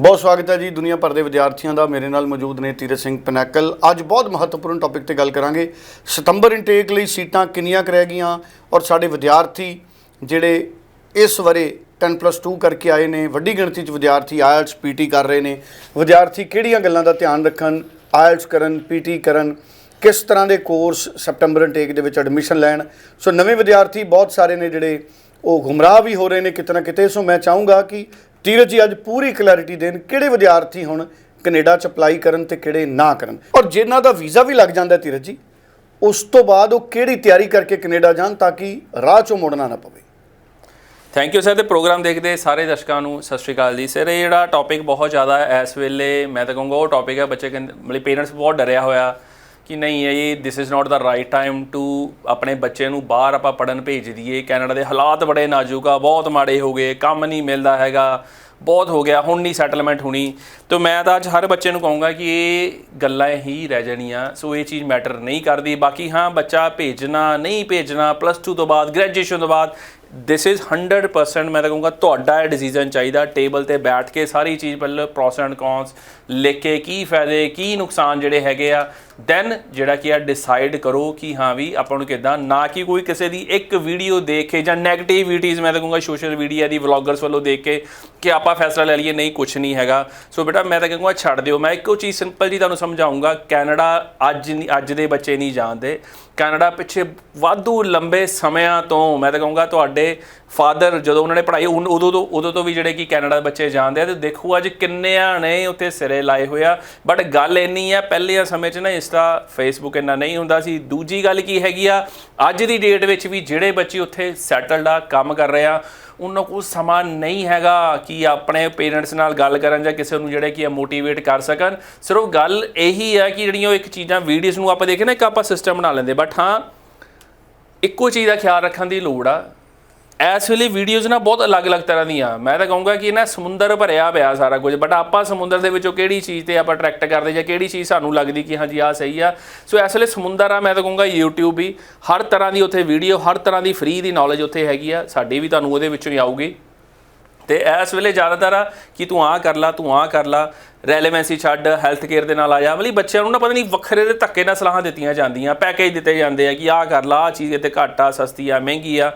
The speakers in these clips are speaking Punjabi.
ਬਹੁਤ ਸਵਾਗਤ ਹੈ ਜੀ ਦੁਨੀਆ ਭਰ ਦੇ ਵਿਦਿਆਰਥੀਆਂ ਦਾ। ਮੇਰੇ ਨਾਲ ਮੌਜੂਦ ਨੇ ਤੀਰਥ ਸਿੰਘ ਪਨੈਕਲ। ਅੱਜ ਬਹੁਤ ਮਹੱਤਵਪੂਰਨ ਟੌਪਿਕ ਤੇ ਗੱਲ ਕਰਾਂਗੇ। ਸਤੰਬਰ ਇਨਟੇਕ ਲਈ ਸੀਟਾਂ ਕਿੰਨੀਆਂ ਕੁ ਰਹਿ ਗਈਆਂ ਔਰ ਸਾਡੇ ਵਿਦਿਆਰਥੀ ਜਿਹੜੇ ਇਸ ਵਰੇ 10+2 ਕਰਕੇ ਆਏ ਨੇ, ਵੱਡੀ ਗਿਣਤੀ 'ਚ ਵਿਦਿਆਰਥੀ ਆਇਲਟਸ ਪੀਟੀ ਕਰ ਰਹੇ ਨੇ। ਵਿਦਿਆਰਥੀ ਕਿਹੜੀਆਂ ਗੱਲਾਂ ਦਾ ਧਿਆਨ ਰੱਖਣ? ਆਇਲਟਸ ਕਰਨ ਪੀਟੀ ਕਰਨ, ਕਿਸ ਤਰ੍ਹਾਂ ਦੇ ਕੋਰਸ ਸਤੰਬਰ ਇਨਟੇਕ ਦੇ ਵਿੱਚ ਐਡਮਿਸ਼ਨ ਲੈਣ? ਸੋ ਨਵੇਂ ਵਿਦਿਆਰਥੀ ਬਹੁਤ ਸਾਰੇ ਨੇ ਜਿਹੜੇ ਉਹ ਗੁੰਮਰਾਹ ਵੀ ਹੋ ਰਹੇ ਨੇ ਕਿਤੇ ਨਾ ਕਿਤੇ। ਸੋ ਮੈਂ ਚਾਹੂੰਗਾ ਕਿ ਤੀਰਜ ਜੀ, ਅੱਜ ਪੂਰੀ ਕਲੈਰਿਟੀ ਦੇਣ ਕਿਹੜੇ ਵਿਦਿਆਰਥੀ ਹੁਣ ਕੈਨੇਡਾ ਚ ਅਪਲਾਈ ਕਰਨ ਤੇ ਕਿਹੜੇ ਨਾ ਕਰਨ? ਔਰ ਜਿਨ੍ਹਾਂ ਦਾ ਵੀਜ਼ਾ ਵੀ ਲੱਗ ਜਾਂਦਾ ਹੈ ਤੀਰਜ ਜੀ, ਉਸ ਤੋਂ ਬਾਅਦ ਉਹ ਕਿਹੜੀ ਤਿਆਰੀ ਕਰਕੇ ਕੈਨੇਡਾ ਜਾਣ ਤਾਂ ਕਿ ਰਾਹ ਚੋਂ ਮੁੜਨਾ ਨਾ ਪਵੇ? ਥੈਂਕ ਯੂ ਸਰ ਤੇ ਪ੍ਰੋਗਰਾਮ ਦੇਖਦੇ ਸਾਰੇ ਦਰਸ਼ਕਾਂ ਨੂੰ, ਸਤਿ ਸ਼੍ਰੀ ਅਕਾਲ ਜੀ। ਸਰ, ਇਹ ਜਿਹੜਾ ਟੌਪਿਕ ਬਹੁਤ ਜ਼ਿਆਦਾ ਇਸ ਵੇਲੇ ਮੈਂ ਤਾਂ ਕਹੂੰਗਾ ਉਹ ਟੌਪਿਕ ਹੈ, ਬੱਚੇ ਕਹਿੰਦੇ ਮਤਲਬ ਪੇਰੈਂਟਸ ਬਹੁਤ ਡਰਿਆ ਹੋਇਆ। ਕਿ ਨਹੀਂ ਇਹ this is not the right time to ਆਪਣੇ ਬੱਚੇ ਨੂੰ ਬਾਹਰ ਆਪਾਂ ਪੜਨ ਭੇਜ ਦਈਏ। ਕੈਨੇਡਾ ਦੇ ਹਾਲਾਤ ਬੜੇ ਨਾਜ਼ੁਕ ਆ, ਬਹੁਤ ਮਾੜੇ ਹੋ ਗਏ, ਕੰਮ ਨਹੀਂ ਮਿਲਦਾ ਹੈਗਾ, ਬਹੁਤ ਹੋ ਗਿਆ, ਹੁਣ ਨਹੀਂ ਸੈਟਲਮੈਂਟ ਹੋਣੀ। ਤੇ ਮੈਂ ਤਾਂ ਅੱਜ ਹਰ ਬੱਚੇ ਨੂੰ ਕਹੂੰਗਾ ਕਿ ਇਹ ਗੱਲਾਂ ਹੀ ਰਹਿ ਜਾਣੀਆਂ, ਸੋ ਇਹ ਚੀਜ਼ ਮੈਟਰ ਨਹੀਂ ਕਰਦੀ। ਬਾਕੀ ਹਾਂ, ਬੱਚਾ ਭੇਜਣਾ, ਨਹੀਂ ਭੇਜਣਾ ਪਲੱਸ 2 ਤੋਂ ਬਾਅਦ ਗ੍ਰੈਜੂਏਸ਼ਨ ਤੋਂ ਬਾਅਦ ਦਿਸ ਇਜ਼ 100% ਮੈਂ ਤਾਂ ਕਹੂੰਗਾ ਤੁਹਾਡਾ ਇਹ ਡਿਸੀਜਨ ਚਾਹੀਦਾ। ਟੇਬਲ ਤੇ ਬੈਠ ਕੇ ਸਾਰੀ ਚੀਜ਼ ਪਹਿਲਾਂ ਪ੍ਰੋਸ ਐਂਡ ਕੌਨਸ ਲਿਖ ਕੇ ਕੀ ਫਾਇਦੇ, ਕੀ ਨੁਕਸਾਨ ਜਿਹੜੇ ਹੈਗੇ ਆ ਦੈਨ ਜਿਹੜਾ ਕਿ ਆ ਡਿਸਾਈਡ ਕਰੋ ਕਿ ਹਾਂ ਵੀ ਆਪਾਂ ਨੂੰ ਕਿਦਾਂ, ਨਾ ਕਿ ਕੋਈ ਕਿਸੇ ਦੀ ਇੱਕ ਵੀਡੀਓ ਦੇਖ ਕੇ ਜਾਂ 네ਗੇਟਿਵਿਟੀਜ਼ ਮੈਂ ਤਾਂ ਕਹੂੰਗਾ ਸੋਸ਼ਲ ਮੀਡੀਆ ਦੀ ਵਲੌਗਰਸ ਵੱਲੋਂ ਦੇਖ ਕੇ ਕਿ ਆਪਾਂ ਫੈਸਲਾ ਲੈ ਲਈਏ, ਨਹੀਂ ਕੁਝ ਨਹੀਂ ਹੈਗਾ। ਸੋ ਬੇਟਾ, ਮੈਂ ਤਾਂ ਕਹੂੰਗਾ ਛੱਡ ਦਿਓ। ਮੈਂ ਇੱਕੋ ਚੀਜ਼ ਸਿੰਪਲ ਜੀ ਤੁਹਾਨੂੰ ਸਮਝਾਉਂਗਾ ਕੈਨੇਡਾ ਅੱਜ ਨਹੀਂ- ਅੱਜ ਦੇ ਬੱਚੇ ਨਹੀਂ ਜਾਣਦੇ। ਕੈਨੇਡਾ ਪਿੱਛੇ ਵਾਧੂ ਲੰਬੇ ਸਮਿਆਂ ਤੋਂ, ਮੈਂ ਤਾਂ ਕਹੂੰਗਾ ਤੁਹਾਡੇ ਫਾਦਰ ਜਦੋਂ ਉਹਨਾਂ ਨੇ ਪੜ੍ਹਾਈ ਉਨ- ਉਦੋਂ ਤੋਂ ਉਦੋਂ ਤੋਂ ਵੀ ਜਿਹੜੇ ਕਿ ਕੈਨੇਡਾ ਦੇ ਬੱਚੇ ਜਾਂਦੇ ਆ ਤੇ ਦੇਖੋ ਅੱਜ ਕਿੰਨਿਆਂ ਨੇ ਉੱਥੇ ਸਿਰੇ ਲਾਏ ਹੋਇਆ ਬਟ ਗੱਲ ਇੰਨੀ ਆ ਪਹਿਲੇ ਸਮੇਂ 'ਚ ਨਾ ਇੰਸਟਾ ਫੇਸਬੁੱਕ ਇੰਨਾ ਨਹੀਂ ਹੁੰਦਾ ਸੀ। ਦੂਜੀ ਗੱਲ ਕੀ ਹੈਗੀ ਆ, ਅੱਜ ਦੀ ਡੇਟ ਵਿੱਚ ਵੀ ਜਿਹੜੇ ਬੱਚੇ ਉੱਥੇ ਸੈਟਲਡ ਆ, ਕੰਮ ਕਰ ਰਹੇ ਆ, ਉਹਨਾਂ ਕੋਲ ਸਮਾਂ ਨਹੀਂ ਹੈਗਾ ਕਿ ਆਪਣੇ ਪੇਰੈਂਟਸ ਨਾਲ ਗੱਲ ਕਰਨ ਜਾਂ ਕਿਸੇ ਨੂੰ ਜਿਹੜੇ ਕਿ ਮੋਟੀਵੇਟ ਕਰ ਸਕਣ। ਸਿਰਫ ਗੱਲ ਇਹੀ ਆ ਕਿ ਜਿਹੜੀਆਂ ਉਹ ਇੱਕ ਚੀਜ਼ਾਂ ਵੀਡੀਓਜ਼ ਨੂੰ ਆਪਾਂ ਦੇਖੇ ਨਾ, ਇੱਕ ਆਪਾਂ ਸਿਸਟਮ ਬਣਾ ਲੈਂਦੇ। ਬਟ ਹਾਂ, ਇੱਕੋ ਚੀਜ਼ ਦਾ ਖਿਆਲ ਰੱਖਣ ਦੀ ਲੋੜ ਆ। ਇਸ ਵੇਲੇ ਵੀਡੀਓਜ਼ ਨਾ ਬਹੁਤ ਅਲੱਗ-ਅਲੱਗ ਤਰ੍ਹਾਂ ਦੀਆਂ। ਮੈਂ ਤਾਂ ਕਹੂੰਗਾ ਕਿ ਨਾ ਸਮੁੰਦਰ ਭਰਿਆ ਪਿਆ ਸਾਰਾ ਕੁਝ ਬਟ ਆਪਾਂ ਸਮੁੰਦਰ ਦੇ ਵਿੱਚੋਂ ਕਿਹੜੀ ਚੀਜ਼ ਤੇ ਆਪਾਂ ਅਟਰੈਕਟ ਕਰਦੇ ਜਾਂ ਕਿਹੜੀ ਚੀਜ਼ ਸਾਨੂੰ ਲੱਗਦੀ ਕਿ ਹਾਂਜੀ, ਆਹ ਸਹੀ ਆ। ਸੋ ਇਸ ਵੇਲੇ ਸਮੁੰਦਰ ਆ, ਮੈਂ ਤਾਂ ਕਹੂੰਗਾ YouTube ਵੀ। ਹਰ ਤਰ੍ਹਾਂ ਦੀ ਉੱਥੇ ਵੀਡੀਓ ਹਰ ਤਰ੍ਹਾਂ ਦੀ ਫ੍ਰੀ ਦੀ ਨੌਲੇਜ ਉੱਥੇ ਹੈਗੀ ਆ। ਸਾਡੀ ਵੀ ਤੁਹਾਨੂੰ ਉਹਦੇ ਵਿੱਚੋਂ ਹੀ ਆਊਗੀ। ਤੇ ਇਸ ਵੇਲੇ ਜ਼ਿਆਦਾਤਰ ਆ ਕਿ ਤੂੰ ਆਹ ਕਰ ਲਾ, ਤੂੰ ਆਹ ਕਰ ਲਾ ਰੈਲੇਵੈਂਸੀ ਛੱਡ ਹੈਲਥ ਕੇਅਰ ਦੇ ਨਾਲ ਆ ਜਾ। ਮਤਲਬ ਬੱਚਿਆਂ ਨੂੰ ਨਾ ਪਤਾ ਨਹੀਂ ਵੱਖਰੇ ਦੇ ਧੱਕੇ ਨਾਲ ਸਲਾਹਾਂ ਦਿੱਤੀਆਂ ਜਾਂਦੀਆਂ ਪੈਕੇਜ ਦਿੱਤੇ ਜਾਂਦੇ ਆ ਕਿ ਆਹ ਕਰ ਲਾ, ਆਹ ਚੀਜ਼ ਇੱਥੇ ਘੱਟ ਆ, ਸਸਤੀ ਆ, ਮਹਿੰਗੀ ਆ।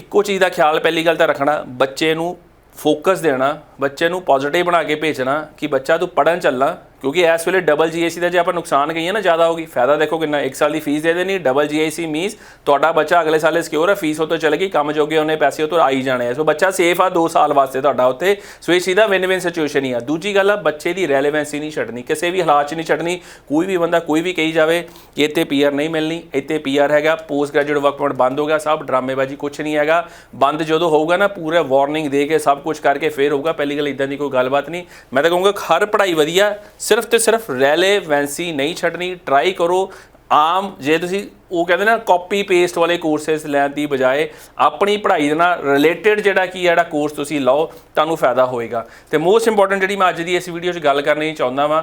ਇੱਕੋ ਚੀਜ਼ ਦਾ ਖਿਆਲ ਪਹਿਲੀ ਗੱਲ ਤਾਂ ਰੱਖਣਾ, ਬੱਚੇ ਨੂੰ ਫੋਕਸ ਦੇਣਾ, ਬੱਚੇ ਨੂੰ ਪੋਜ਼ਿਟਿਵ ਬਣਾ ਕੇ ਭੇਜਣਾ ਕਿ ਬੱਚਾ ਤੂੰ ਪੜਨ ਚੱਲਣਾ ਕਿਉਂਕਿ ਇਸ ਵੇਲੇ ਡਬਲ ਜੀਏਸੀ ਦਾ ਜੇ ਆਪਾਂ ਨੁਕਸਾਨ ਕਹੀਏ ਨਾ, ਜ਼ਿਆਦਾ ਹੋਗੀ ਫਾਇਦਾ ਦੇਖੋ ਕਿੰਨਾ 1 ਸਾਲ ਦੀ ਫੀਸ ਦੇ ਦੇਣੀ ਡਬਲ ਜੀਏਸੀ ਮੀਨਸ ਤੁਹਾਡਾ ਬੱਚਾ ਅਗਲੇ ਸਾਲ ਸਿਕਿਉਰ ਹੈ ਫੀਸ ਉਹ ਤੋਂ ਚਲੇ ਗਈ, ਕੰਮ ਜੋਗੇ ਉਹਨੇ ਪੈਸੇ ਉਹ ਤੋਂ ਆਈ ਜਾਣੇ ਆ। ਸੋ ਬੱਚਾ ਸੇਫ ਆ 2 ਸਾਲ ਵਾਸਤੇ ਤੁਹਾਡਾ ਉੱਥੇ। ਸੋ ਇਹ ਸਿੱਧਾ ਵਿਨ ਵਿਨ ਸਿਚੁਏਸ਼ਨ ਹੀ ਆ। ਦੂਜੀ ਗੱਲ ਆ, ਬੱਚੇ ਦੀ ਰੈਲੇਵੈਂਸੀ ਨਹੀਂ ਛੱਡਣੀ, ਕਿਸੇ ਵੀ ਹਾਲਾਤ 'ਚ ਨਹੀਂ ਛੱਡਣੀ। ਕੋਈ ਵੀ ਬੰਦਾ, ਕੋਈ ਵੀ ਕਹੀ ਜਾਵੇ ਕਿ ਇੱਥੇ ਪੀਆਰ ਨਹੀਂ ਮਿਲਣੀ, ਇੱਥੇ ਪੀਆਰ ਹੈਗਾ ਪੋਸਟ ਗ੍ਰੈਜੂਏਟ ਵਰਕ ਪਰਮਿਟ ਬੰਦ ਹੋ ਗਿਆ, ਸਭ ਡਰਾਮੇਬਾਜ਼ੀ ਕੁਝ ਨਹੀਂ ਹੈਗਾ। ਬੰਦ ਜਦੋਂ ਹੋਊਗਾ ਨਾ, ਪੂਰਾ ਵਾਰਨਿੰਗ ਦੇ ਕੇ ਸਭ ਕੁਝ ਕਰਕੇ ਫੇਰ ਹੋਊਗਾ। ਪਹਿਲੀ ਗੱਲ ਇਦਾਂ ਦੀ ਕੋਈ ਗੱਲਬਾਤ ਨਹੀਂ। ਮੈਂ ਤਾਂ ਕਹੂੰਗਾ, ਹਰ ਪੜ੍ਹਾਈ ਵਧੀਆ ਸਿਰਫ ਤੇ ਸਿਰਫ ਰੈਲੇਵੈਂਸੀ ਨਹੀਂ ਛੱਡਣੀ ਟਰਾਈ ਕਰੋ। ਆਮ ਜੇ ਤੁਸੀਂ ਉਹ ਕਹਿੰਦੇ ਨਾ ਕਾਪੀ ਪੇਸਟ ਵਾਲੇ ਕੋਰਸਸ ਲੈਣ ਦੀ ਬਜਾਏ ਆਪਣੀ ਪੜ੍ਹਾਈ ਦੇ ਨਾਲ ਰਿਲੇਟਡ ਜਿਹੜਾ ਕੀ ਜਿਹੜਾ ਕੋਰਸ ਤੁਸੀਂ ਲਓ, ਤੁਹਾਨੂੰ ਫਾਇਦਾ ਹੋਏਗਾ। ਤੇ ਮੋਸਟ ਇੰਪੋਰਟੈਂਟ ਜਿਹੜੀ ਮੈਂ ਅੱਜ ਦੀ ਇਸ ਵੀਡੀਓ 'ਚ ਗੱਲ ਕਰਨੀ ਚਾਹੁੰਦਾ ਵਾਂ,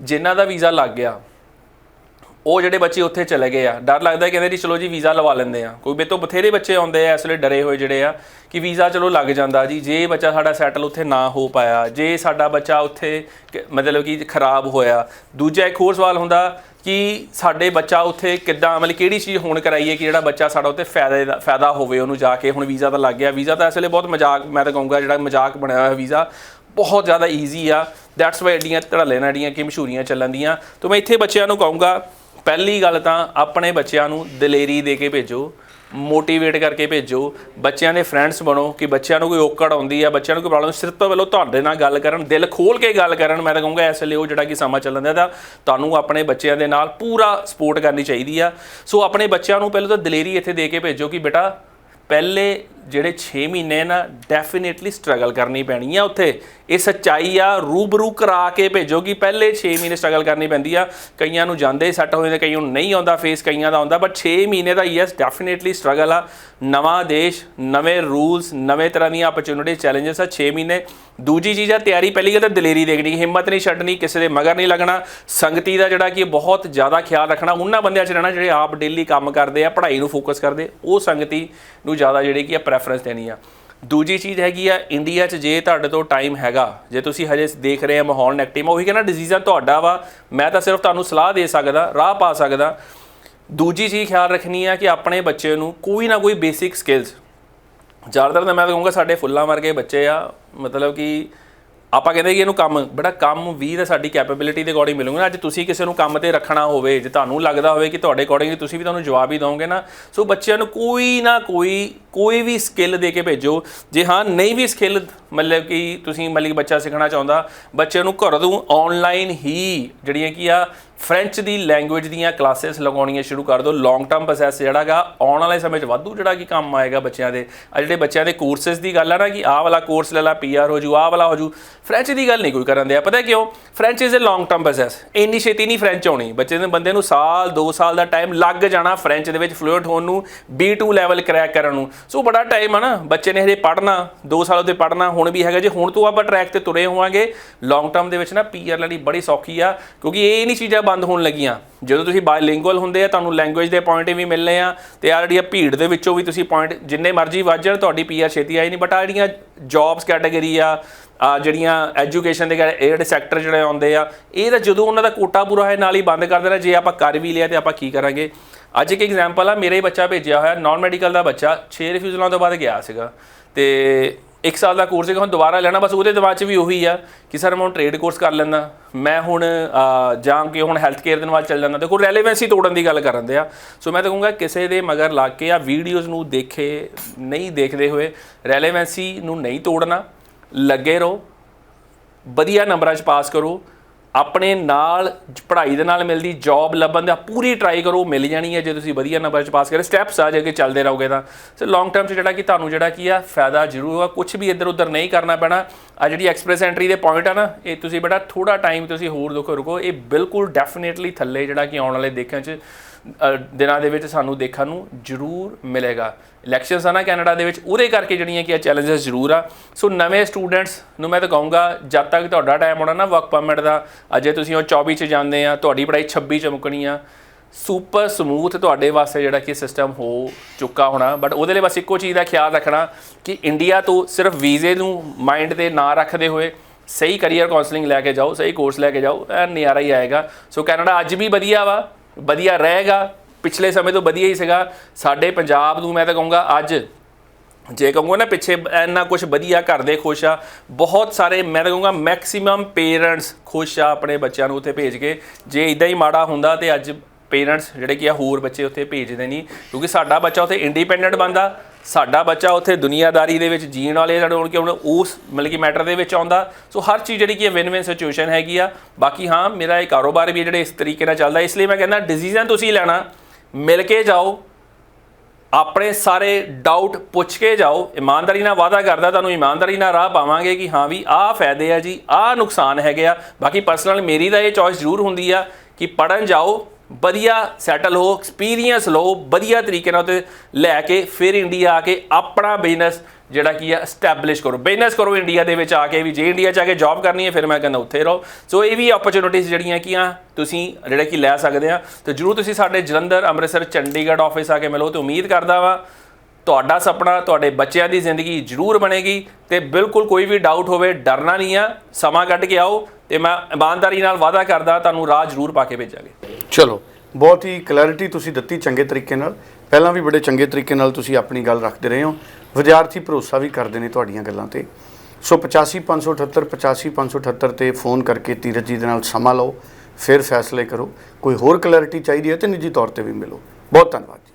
ਜਿਨ੍ਹਾਂ ਦਾ ਵੀਜ਼ਾ ਲੱਗ ਗਿਆ ਉਹ ਜਿਹੜੇ ਬੱਚੇ ਉੱਥੇ ਚਲੇ ਗਏ ਆ, ਡਰ ਲੱਗਦਾ ਕਹਿੰਦੇ ਜੀ ਚਲੋ ਜੀ ਵੀਜ਼ਾ ਲਵਾ ਲੈਂਦੇ ਆ। ਕੋਈ ਬੇ ਤੋਂ ਬਥੇਰੇ ਬੱਚੇ ਆਉਂਦੇ ਆ, ਇਸ ਵੇਲੇ ਡਰੇ ਹੋਏ ਜਿਹੜੇ ਆ ਕਿ ਵੀਜ਼ਾ ਚਲੋ ਲੱਗ ਜਾਂਦਾ ਜੀ, ਜੇ ਬੱਚਾ ਸਾਡਾ ਸੈਟਲ ਉੱਥੇ ਨਾ ਹੋ ਪਾਇਆ, ਜੇ ਸਾਡਾ ਬੱਚਾ ਉੱਥੇ ਮਤਲਬ ਕਿ ਖਰਾਬ ਹੋਇਆ। ਦੂਜਾ ਇੱਕ ਹੋਰ ਸਵਾਲ ਹੁੰਦਾ ਕਿ ਸਾਡੇ ਬੱਚਾ ਉੱਥੇ ਕਿੱਦਾਂ, ਮਤਲਬ ਕਿਹੜੀ ਚੀਜ਼ ਹੋਣ ਕਰਾਈਏ ਕਿ ਜਿਹੜਾ ਬੱਚਾ ਸਾਡਾ ਉੱਥੇ ਫਾਇਦਾ ਦਾ- ਫਾਇਦਾ ਹੋਵੇ ਉਹਨੂੰ ਜਾ ਕੇ, ਹੁਣ ਵੀਜ਼ਾ ਤਾਂ ਲੱਗ ਗਿਆ। ਵੀਜ਼ਾ ਤਾਂ ਇਸ ਵੇਲੇ ਬਹੁਤ ਮਜ਼ਾਕ, ਮੈਂ ਤਾਂ ਕਹੂੰਗਾ ਜਿਹੜਾ ਮਜ਼ਾਕ ਬਣਿਆ ਹੋਇਆ ਵੀਜ਼ਾ, ਬਹੁਤ ਜ਼ਿਆਦਾ ਈਜ਼ੀ ਆ। ਦੈਟਸ ਵਾਈ ਐਡੀਆਂ ਧੜੱਲੇ ਨਾਲ ਐਡੀਆਂ ਕਿ ਮਸ਼ਹੂਰੀਆਂ ਚੱਲਣ ਦੀਆਂ। ਤਾਂ ਮੈਂ ਇੱਥੇ ਬੱਚਿਆਂ ਨੂੰ ਕਹੂੰਗਾ ਪਹਿਲੀ ਗੱਲ ਤਾਂ ਆਪਣੇ ਬੱਚਿਆਂ ਨੂੰ ਦਲੇਰੀ ਦੇ ਕੇ ਭੇਜੋ ਮੋਟੀਵੇਟ ਕਰਕੇ ਭੇਜੋ, ਬੱਚਿਆਂ ਦੇ ਫਰੈਂਡਸ ਬਣੋ ਕਿ ਬੱਚਿਆਂ ਨੂੰ ਕੋਈ ਔਕੜ ਆਉਂਦੀ ਆ, ਬੱਚਿਆਂ ਨੂੰ ਕੋਈ ਪ੍ਰੋਬਲਮ ਸਿਰਫ ਤੋਂ ਪਹਿਲਾਂ ਤੁਹਾਡੇ ਨਾਲ ਗੱਲ ਕਰਨ, ਦਿਲ ਖੋਲ ਕੇ ਗੱਲ ਕਰਨ, ਮੈਂ ਤਾਂ ਕਹੂੰਗਾ ਇਸ ਲਈ ਉਹ ਜਿਹੜਾ ਕਿ ਸਮਾਂ ਚੱਲਣ ਦਾ ਤਾਂ ਤੁਹਾਨੂੰ ਆਪਣੇ ਬੱਚਿਆਂ ਦੇ ਨਾਲ ਪੂਰਾ ਸਪੋਰਟ ਕਰਨੀ ਚਾਹੀਦੀ ਆ। ਸੋ ਆਪਣੇ ਬੱਚਿਆਂ ਨੂੰ ਪਹਿਲਾਂ ਤਾਂ ਦਲੇਰੀ ਇੱਥੇ ਦੇ ਕੇ ਭੇਜੋ ਕਿ ਬੇਟਾ ਪਹਿਲੇ ਜਿਹੜੇ 6 ਮਹੀਨੇ ਨਾ ਡੈਫੀਨੇਟਲੀ ਸਟਰਗਲ ਕਰਨੀ ਪੈਣੀ ਆ ਉੱਥੇ। ਇਹ ਸੱਚਾਈ ਆ, ਰੂਬਰੂ ਕਰਾ ਕੇ ਭੇਜੋ ਕਿ ਪਹਿਲੇ 6 ਮਹੀਨੇ ਸਟਰਗਲ ਕਰਨੀ ਪੈਂਦੀ ਆ। ਕਈਆਂ ਨੂੰ ਜਾਂਦੇ ਸੈੱਟ ਹੋ ਜਾਂਦੇ ਕਈਆਂ ਨੂੰ ਨਹੀਂ ਆਉਂਦਾ ਫੇਸ ਕਈਆਂ ਦਾ ਆਉਂਦਾ ਬਟ 6 ਮਹੀਨੇ ਦਾ ਯੈਸ ਡੈਫੀਨੇਟਲੀ ਸਟਰਗਲ ਆ। ਨਵਾਂ ਦੇਸ਼, ਨਵੇਂ ਰੂਲਸ ਨਵੇਂ ਤਰ੍ਹਾਂ ਦੀਆਂ ਆਪਰਚੁਨਿਟੀ ਚੈਲੰਜਸ ਆ। 6 ਮਹੀਨੇ ਦੂਜੀ ਚੀਜ਼ ਆ, ਤਿਆਰੀ ਪਹਿਲੀ ਗੱਲ ਤਾਂ ਦਲੇਰੀ ਦੇਖਣੀ, ਹਿੰਮਤ ਨਹੀਂ ਛੱਡਣੀ, ਕਿਸੇ ਦੇ ਮਗਰ ਨਹੀਂ ਲੱਗਣਾ। ਸੰਗਤੀ ਦਾ ਜਿਹੜਾ ਕਿ ਬਹੁਤ ਜ਼ਿਆਦਾ ਖਿਆਲ ਰੱਖਣਾ, ਉਹਨਾਂ ਬੰਦਿਆਂ 'ਚ ਰਹਿਣਾ ਜਿਹੜੇ ਆਪ ਡੇਲੀ ਕੰਮ ਕਰਦੇ ਆ, ਪੜ੍ਹਾਈ ਨੂੰ ਫੋਕਸ ਕਰਦੇ, ਉਹ ਸੰਗਤੀ ਨੂੰ ਜ਼ਿਆਦਾ ਜਿਹੜੀ ਕਿ ਆ ਪ੍ਰੈਫਰੈਂਸ ਦੇਣੀ ਆ। ਦੂਜੀ ਚੀਜ਼ ਹੈਗੀ ਆ ਇੰਡੀਆ 'ਚ ਜੇ ਤੁਹਾਡੇ ਤੋਂ ਟਾਈਮ ਹੈਗਾ, ਜੇ ਤੁਸੀਂ ਹਜੇ ਦੇਖ ਰਹੇ ਆ ਮਾਹੌਲ ਨੈਗੇਟਿਵ ਉਹੀ ਕਹਿੰਦਾ ਡਿਸੀਜਨ ਤੁਹਾਡਾ ਵਾ, ਮੈਂ ਤਾਂ ਸਿਰਫ ਤੁਹਾਨੂੰ ਸਲਾਹ ਦੇ ਸਕਦਾ, ਰਾਹ ਪਾ ਸਕਦਾ। ਦੂਜੀ ਚੀਜ਼ ਖਿਆਲ ਰੱਖਣੀ ਆ ਕਿ ਆਪਣੇ ਬੱਚੇ ਨੂੰ ਕੋਈ ਨਾ ਕੋਈ ਬੇਸਿਕ ਸਕਿੱਲਸ ਜ਼ਿਆਦਾਤਰ ਤਾਂ ਮੈਂ ਤਾਂ ਕਹੂੰਗਾ ਸਾਡੇ ਫੁੱਲਾਂ ਵਰਗੇ ਬੱਚੇ ਆ, ਮਤਲਬ ਕਿ ਆਪਾਂ ਕਹਿੰਦੇ ਕਿ ਇਹਨੂੰ ਕੰਮ, ਬੜਾ ਕੰਮ ਵੀ ਤਾਂ ਸਾਡੀ ਕੈਪੇਬਿਲਿਟੀ ਦੇ ਅਕੋਰਡਿੰਗ ਮਿਲੂਗਾ ਅੱਜ ਤੁਸੀਂ ਕਿਸੇ ਨੂੰ ਕੰਮ ਤੇ ਰੱਖਣਾ ਹੋਵੇ, ਜੇ ਤੁਹਾਨੂੰ ਲੱਗਦਾ ਹੋਵੇ ਕਿ ਤੁਹਾਡੇ ਅਕੋਰਡਿੰਗ ਤੁਸੀਂ ਵੀ ਤੁਹਾਨੂੰ ਜਵਾਬ ਹੀ ਦੋਗੇ ਨਾ, ਸੋ ਬੱਚਿਆਂ ਨੂੰ ਕੋਈ ਨਾ ਕੋਈ ਕੋਈ ਵੀ ਸਕਿੱਲ ਦੇ ਕੇ ਭੇਜੋ। ਜੇ ਹਾਂ, ਨਹੀਂ ਵੀ ਸਕਿੱਲ ਮਤਲਬ ਕਿ ਤੁਸੀਂ ਮਤਲਬ ਕਿ ਬੱਚਾ ਸਿੱਖਣਾ ਚਾਹੁੰਦਾ ਬੱਚੇ ਨੂੰ ਘਰ ਤੋਂ ਆਨਲਾਈਨ ਹੀ ਜਿਹੜੀਆਂ ਕੀ ਆ ਫ੍ਰੈਂਚ ਦੀ ਲੈਂਗੁਏਜ ਦੀਆਂ ਕਲਾਸਿਸ ਲਗਾਉਣੀਆਂ ਸ਼ੁਰੂ ਕਰ ਦਿਓ। ਲੌਂਗ ਟਰਮ ਪ੍ਰੋਸੈਸ ਜਿਹੜਾਗਾ, ਆਉਣ ਵਾਲੇ ਸਮੇਂ 'ਚ ਵਾਧੂ ਜਿਹੜਾ ਕੀ ਕੰਮ ਆਏਗਾ ਬੱਚਿਆਂ ਦੇ। ਆ ਜਿਹੜੇ ਬੱਚਿਆਂ ਦੇ ਕੋਰਸਸ ਦੀ ਗੱਲ ਆ ਨਾ ਕਿ ਆਹ ਵਾਲਾ ਕੋਰਸ ਲੈ ਲਾ ਪੀਆਰ ਹੋ ਜੂ, ਆਹ ਵਾਲਾ ਹੋ ਜੂ। ਫ੍ਰੈਂਚ ਦੀ ਗੱਲ ਨਹੀਂ ਕੋਈ ਕਰਨ ਦਿਆ। ਪਤਾ ਕਿਉਂ? French is a long term process ਇੰਨੀ ਛੇਤੀ ਨਹੀਂ ਫ੍ਰੈਂਚ ਆਉਣੀ ਬੱਚੇ ਦੇ ਬੰਦੇ ਨੂੰ ਸਾਲ 2 ਸਾਲ ਦਾ ਟਾਈਮ ਲੱਗ ਜਾਣਾ ਫ੍ਰੈਂਚ ਦੇ ਵਿੱਚ ਫਲੂਐਂਟ ਹੋਣ ਨੂੰ B2 ਲੈਵਲ ਕਰੈਕ ਕਰਨ ਨੂੰ। ਸੋ ਬੜਾ ਟਾਈਮ ਆ ਨਾ, ਬੱਚੇ ਨੇ ਹਜੇ ਪੜ੍ਹਨਾ 2 ਸਾਲ ਉਹਦੇ ਪੜ੍ਹਨਾ, ਹੁਣ ਵੀ ਹੈਗਾ ਜੇ, ਹੁਣ ਤੋਂ ਆਪਾਂ ਟਰੈਕ ਤੇ ਤੁਰੇ ਹੋਵਾਂਗੇ। ਲੌਂਗ ਟਰਮ ਦੇ ਵਿੱਚ ਨਾ ਪੀਆਰ ਲੈਣੀ ਬੜੀ ਸੌਖੀ ਆ, ਕਿਉਂਕਿ ਇਹ ਨਹੀਂ ਚੀਜ਼ਾਂ ਬੰਦ ਹੋਣ ਲੱਗੀਆਂ। ਜਦੋਂ ਤੁਸੀਂ ਬਾਇਲਿੰਗੁਅਲ ਹੁੰਦੇ ਆ, ਤੁਹਾਨੂੰ ਲੈਂਗੁਏਜ ਦੇ ਪੁਆਇੰਟ ਵੀ ਮਿਲਨੇ ਆ ਤੇ ਆ ਜਿਹੜੀਆਂ ਭੀੜ ਦੇ ਵਿੱਚੋਂ ਵੀ ਤੁਸੀਂ ਪੁਆਇੰਟ ਜਿੰਨੇ ਮਰਜ਼ੀ ਵੱਜ ਜਾਣ, ਤੁਹਾਡੀ ਪੀਆਰ ਛੇਤੀ ਆਈ ਨਹੀਂ। ਬਟ ਆ ਜਿਹੜੀਆਂ ਜੌਬਸ ਕੈਟਾਗਰੀ ਆ ਆ ਜਿਹੜੀਆਂ ਐਜੂਕੇਸ਼ਨ ਦੇ ਇਹ ਜਿਹੜੇ ਸੈਕਟਰ ਜਿਹੜੇ ਆਉਂਦੇ ਆ, ਇਹ ਤਾਂ ਜਦੋਂ ਉਹਨਾਂ ਦਾ ਕੋਟਾ ਪੂਰਾ ਹੈ ਨਾਲ ਹੀ ਬੰਦ ਕਰ ਦੇਣਾ, ਜੇ ਆਪਾਂ ਕਰ ਵੀ ਲਿਆ ਤੇ ਆਪਾਂ ਕੀ ਕਰਾਂਗੇ? ਅੱਜ ਇੱਕ ਐਗਜ਼ਾਮਪਲ ਆ, ਮੇਰੇ ਬੱਚਾ ਭੇਜਿਆ ਹੋਇਆ ਨਾਨ ਮੈਡੀਕਲ ਦਾ ਬੱਚਾ 6 ਰਿਫਿਊਜ਼ਲਾਂ ਤੋਂ ਬਾਅਦ ਗਿਆ ਸੀਗਾ। ਤੇ ਇੱਕ ਸਾਲ ਦਾ ਕੋਰਸ ਹੈਗਾ ਹੁਣ ਦੁਬਾਰਾ ਲੈਣਾ, ਬਸ ਉਹਦੇ ਦਿਮਾਗ 'ਚ ਵੀ ਉਹੀ ਆ ਕਿ ਸਰ ਮੈਂ ਹੁਣ ਟ੍ਰੇਡ ਕੋਰਸ ਕਰ ਲੈਂਦਾ। ਮੈਂ ਹੁਣ ਜਾਂ ਕਿ ਹੁਣ ਹੈਲਥ ਕੇਅਰ ਦੇ ਨਾਲ ਚੱਲ ਜਾਂਦਾ। ਦੇਖੋ ਰੈਲੇਵੈਂਸੀ ਤੋੜਨ ਦੀ ਗੱਲ ਕਰਨ ਦੇ ਆ। ਸੋ ਮੈਂ ਤਾਂ ਕਹੂੰਗਾ, ਕਿਸੇ ਦੇ ਮਗਰ ਲੱਗ ਕੇ ਆ ਵੀਡੀਓਜ਼ ਨੂੰ ਦੇਖੇ, ਨਹੀਂ ਦੇਖਦੇ ਹੋਏ ਰੈਲੇਵੈਂਸੀ ਨੂੰ ਨਹੀਂ ਤੋੜਨਾ। ਲੱਗੇ ਰਹੋ। ਵਧੀਆ ਨੰਬਰਾਂ 'ਚ ਪਾਸ ਕਰੋ। ਆਪਣੇ ਨਾਲ ਪੜ੍ਹਾਈ ਦੇ ਨਾਲ ਮਿਲਦੀ ਜੌਬ ਲੱਭਣ ਦਾ ਪੂਰੀ ਟਰਾਈ ਕਰੋ ਮਿਲ ਜਾਣੀ ਹੈ ਜੇ ਤੁਸੀਂ ਵਧੀਆ ਨੰਬਰ 'ਚ ਪਾਸ ਕਰੇ। ਸਟੈਪਸ ਆ ਜੇ ਕਿ ਚੱਲਦੇ ਰਹੋਗੇ ਤਾਂ। ਸੋ ਲੌਂਗ ਟਰਮ 'ਚ ਜਿਹੜਾ ਕਿ ਤੁਹਾਨੂੰ ਜਿਹੜਾ ਕੀ ਆ, ਫਾਇਦਾ ਜ਼ਰੂਰ ਹੋਗਾ ਕੁਝ ਵੀ ਇੱਧਰ ਉੱਧਰ ਨਹੀਂ ਕਰਨਾ ਪੈਣਾ। ਆ ਜਿਹੜੀ ਐਕਸਪ੍ਰੈਸ ਐਂਟਰੀ ਦੇ ਪੁਆਇੰਟ ਆ ਨਾ, ਇਹ ਤੁਸੀਂ ਬੇਟਾ ਥੋੜਾ ਟਾਈਮ ਤੁਸੀਂ ਹੋਰ ਰੁਕੋ ਰੁਕੋ। ਇਹ ਬਿਲਕੁਲ ਡੈਫੀਨੇਟਲੀ ਥੱਲੇ ਜਿਹੜਾ ਕਿ ਆਉਣ ਵਾਲੇ ਦੇਖਣ 'ਚ ਦਿਨਾਂ ਦੇ ਵਿੱਚ ਸਾਨੂੰ ਦੇਖਣ ਨੂੰ ਜ਼ਰੂਰ ਮਿਲੇਗਾ। ਇਲੈਕਸ਼ਨਸ ਆ ਨਾ ਕੈਨੇਡਾ ਦੇ ਵਿੱਚ, ਉਹਦੇ ਕਰਕੇ ਜਿਹੜੀਆਂ ਕਿ ਚੈਲੰਜਸ ਜ਼ਰੂਰ ਆ। ਸੋ ਨਵੇਂ ਸਟੂਡੈਂਟਸ ਨੂੰ ਮੈਂ ਤਾਂ ਕਹੂੰਗਾ, ਜਦ ਤੱਕ ਤੁਹਾਡਾ ਟਾਈਮ ਹੋਣਾ ਨਾ ਵਰਕ ਪਰਮਿਟ ਦਾ, ਅਜੇ ਤੁਸੀਂ ਉਹ 24 ਚ ਜਾਂਦੇ ਆ, ਤੁਹਾਡੀ ਪੜ੍ਹਾਈ 26 ਚ ਮੁੱਕਣੀ ਆ ਸੁਪਰ ਸਮੂਥ ਤੁਹਾਡੇ ਵਾਸਤੇ ਜਿਹੜਾ ਕਿ ਸਿਸਟਮ ਹੋ ਚੁੱਕਾ ਹੋਣਾ। ਬਟ ਉਹਦੇ ਲਈ ਬਸ ਇੱਕੋ ਚੀਜ਼ ਦਾ ਖਿਆਲ ਰੱਖਣਾ ਕਿ ਇੰਡੀਆ ਤੋਂ ਸਿਰਫ ਵੀਜ਼ੇ ਨੂੰ ਮਾਈਂਡ ਤੇ ਨਾ ਰੱਖਦੇ ਹੋਏ ਸਹੀ ਕੈਰੀਅਰ ਕਾਉਂਸਲਿੰਗ ਲੈ ਕੇ ਜਾਓ, ਸਹੀ ਕੋਰਸ ਲੈ ਕੇ ਜਾਓ ਐ ਨਜ਼ਾਰਾ ਹੀ ਆਏਗਾ। ਸੋ ਕੈਨੇਡਾ ਅੱਜ ਵੀ ਵਧੀਆ ਵਾ। ਵਧੀਆ ਰਹੇਗਾ, ਪਿਛਲੇ ਸਮੇਂ ਤੋਂ ਵਧੀਆ ਹੀ ਸੀਗਾ। ਸਾਡੇ ਪੰਜਾਬ ਨੂੰ ਮੈਂ ਤਾਂ ਕਹੂੰਗਾ ਅੱਜ, ਜੇ ਕਹੂੰਗਾ ਨਾ ਪਿੱਛੇ ਇੰਨਾ ਕੁਝ ਵਧੀਆ ਕਰਦੇ ਖੁਸ਼ ਆ, ਬਹੁਤ ਸਾਰੇ, ਮੈਂ ਤਾਂ ਕਹੂੰਗਾ ਮੈਕਸਿਮਮ ਪੇਰੈਂਟਸ ਖੁਸ਼ ਆ ਆਪਣੇ ਬੱਚਿਆਂ ਨੂੰ ਉੱਥੇ ਭੇਜ ਕੇ। ਜੇ ਇਦਾਂ ਹੀ ਮਾੜਾ ਹੁੰਦਾ ਤੇ ਅੱਜ ਪੇਰੈਂਟਸ ਜਿਹੜੇ ਕਿ ਆ, ਹੋਰ ਬੱਚੇ ਉੱਥੇ ਭੇਜਦੇ ਨਹੀਂ, ਕਿਉਂਕਿ ਸਾਡਾ ਬੱਚਾ ਉੱਥੇ ਇੰਡੀਪੈਂਡੈਂਟ ਬਣਦਾ। ਸਾਡਾ ਬੱਚਾ ਉੱਥੇ ਦੁਨੀਆਦਾਰੀ ਦੇ ਵਿੱਚ ਜੀਣ ਵਾਲੇ ਜਿਹੜੇ ਹੋਣ ਕਿ ਹੁਣ ਉਸ ਮਤਲਬ ਕਿ ਮੈਟਰ ਦੇ ਵਿੱਚ ਆਉਂਦਾ। ਸੋ ਹਰ ਚੀਜ਼ ਜਿਹੜੀ ਕਿ ਵਿਨ ਵਿਨ ਸਿਚੁਏਸ਼ਨ ਹੈਗੀ ਆ। ਬਾਕੀ ਹਾਂ, ਮੇਰਾ ਇਹ ਕਾਰੋਬਾਰ ਵੀ ਹੈ ਜਿਹੜੇ ਇਸ ਤਰੀਕੇ ਨਾਲ ਚੱਲਦਾ। ਇਸ ਲਈ ਮੈਂ ਕਹਿੰਦਾ ਡਿਸੀਜਨ ਤੁਸੀਂ ਲੈਣਾ, ਮਿਲ ਕੇ ਜਾਓ। ਆਪਣੇ ਸਾਰੇ ਡਾਊਟ ਪੁੱਛ ਕੇ ਜਾਓ। ਇਮਾਨਦਾਰੀ ਨਾਲ ਵਾਅਦਾ ਕਰਦਾ, ਤੁਹਾਨੂੰ ਇਮਾਨਦਾਰੀ ਨਾਲ ਰਾਹ ਪਾਵਾਂਗੇ ਕਿ ਹਾਂ ਵੀ ਆਹ ਫਾਇਦੇ ਆ ਜੀ, ਆਹ ਨੁਕਸਾਨ ਹੈਗੇ ਆ। ਬਾਕੀ ਪਰਸਨਲ ਮੇਰੀ ਤਾਂ ਇਹ ਚੋਇਸ ਜ਼ਰੂਰ ਹੁੰਦੀ ਆ ਕਿ ਪੜਨ ਜਾਓ ਵਧੀਆ ਸੈਟਲ ਹੋ ਐਕਸਪੀਰੀਅੰਸ ਲਓ, ਵਧੀਆ ਤਰੀਕੇ ਨਾਲ ਤੇ ਲੈ ਕੇ ਫਿਰ ਇੰਡੀਆ ਆ ਕੇ ਆਪਣਾ ਬਿਜ਼ਨਸ ਜਿਹੜਾ ਕੀ ਆ ਐਸਟੈਬਲਿਸ਼ ਕਰੋ। ਬਿਜ਼ਨਸ ਕਰੋ ਇੰਡੀਆ ਦੇ ਵਿੱਚ ਆ ਕੇ ਵੀ, ਜੇ ਇੰਡੀਆ ਚ ਆ ਕੇ ਜੌਬ ਕਰਨੀ ਹੈ, ਫਿਰ ਮੈਂ ਕਹਿੰਦਾ ਉੱਥੇ ਰਹੋ। ਸੋ ਇਹ ਵੀ ਓਪਰਚੁਨਿਟੀਜ਼ ਜਿਹੜੀਆਂ ਕੀ ਆ, ਤੁਸੀਂ ਜਿਹੜਾ ਕੀ ਲੈ ਸਕਦੇ ਆ। ਤੇ ਜਰੂਰ ਤੁਸੀਂ ਸਾਡੇ ਜਲੰਧਰ, ਅੰਮ੍ਰਿਤਸਰ, ਚੰਡੀਗੜ੍ਹ ਆਫਿਸ ਆ ਕੇ ਮਿਲੋ ਤੇ ਉਮੀਦ ਕਰਦਾ ਵਾ ਤੁਹਾਡਾ ਸੁਪਨਾ, ਤੁਹਾਡੇ ਬੱਚਿਆਂ ਦੀ ਜ਼ਿੰਦਗੀ ਜ਼ਰੂਰ ਬਣੇਗੀ ਤੇ ਬਿਲਕੁਲ ਕੋਈ ਵੀ ਡਾਊਟ ਹੋਵੇ, ਡਰਨਾ ਨਹੀਂ ਆ। ਸਮਾਂ ਕੱਢ ਕੇ ਆਓ ਤੇ ਮੈਂ ਇਮਾਨਦਾਰੀ ਨਾਲ ਵਾਅਦਾ ਕਰਦਾ, ਤੁਹਾਨੂੰ ਰਾਹ ਜ਼ਰੂਰ ਪਾ ਕੇ ਭੇਜਾਂਗੇ। ਚਲੋ, ਬਹੁਤ ਹੀ ਕਲੈਰਿਟੀ ਤੁਸੀਂ ਦਿੱਤੀ ਚੰਗੇ ਤਰੀਕੇ ਨਾਲ। ਪਹਿਲਾਂ ਵੀ ਬੜੇ ਚੰਗੇ ਤਰੀਕੇ ਨਾਲ ਤੁਸੀਂ ਆਪਣੀ ਗੱਲ ਰੱਖਦੇ ਰਹੇ ਹੋ। ਵਿਦਿਆਰਥੀ ਭਰੋਸਾ ਵੀ ਕਰਦੇ ਨੇ ਤੁਹਾਡੀਆਂ ਗੱਲਾਂ ਤੇ। ਸੋ 85578 85578 ਤੇ ਫੋਨ ਕਰਕੇ ਤੀਰਜ ਜੀ ਦੇ ਨਾਲ ਸਮਾਂ ਲਓ, ਫਿਰ ਫੈਸਲੇ ਕਰੋ। ਕੋਈ ਹੋਰ ਕਲੈਰਿਟੀ ਚਾਹੀਦੀ ਹੈ ਤੇ ਨਿੱਜੀ ਤੌਰ ਤੇ ਵੀ ਮਿਲੋ। ਬਹੁਤ ਧੰਨਵਾਦ